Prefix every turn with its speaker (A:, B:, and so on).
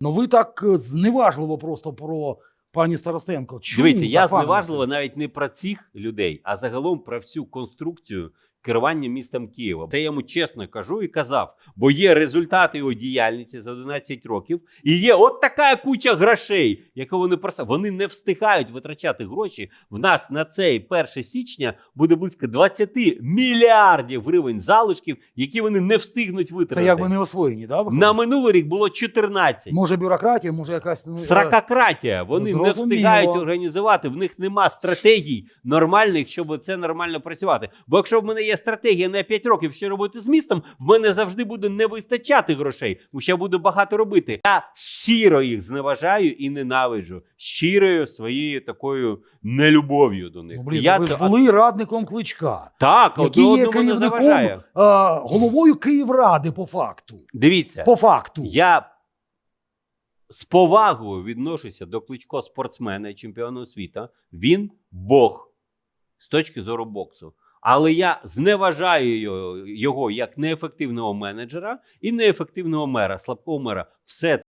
A: Ну ви так е, зневажливо просто про пані Старостенко. Чому
B: Дивіться, я
A: так, пане
B: зневажливо навіть не про цих людей, а загалом про всю конструкцію керування містом Києва. Це я йому чесно кажу і казав, бо є результати його діяльності за 11 років, і є от така куча грошей, яку вони просто вони не встигають витрачати гроші. В нас на цей 1 січня буде близько 20 мільярдів гривень залишків, які вони не встигнуть витратити.
A: Це якби не освоєні, да? виходить?
B: На минулий рік було 14.
A: Може бюрократія, може якась ну,
B: Сракократія. Вони не
A: Зрозуміло.
B: встигають організувати. В них нема стратегій нормальних, щоб це нормально працювати. Бо якщо в мене є стратегія на 5 років, що робити з містом, в мене завжди буде не вистачати грошей, що я буду багато робити. Я щиро їх зневажаю і ненавиджу. Щирою своєю такою нелюбов'ю до них.
A: Ну, блін,
B: я
A: ви
B: це
A: були радником кличка,
B: так,
A: який є керівником е, головою Київради по факту.
B: Дивіться,
A: По факту.
B: Я з повагою відношуся до кличко спортсмена і чемпіона світу. Він Бог з точки зору боксу. Але я зневажаю його, як неефективного менеджера і неефективного мера, слабкого мера. Все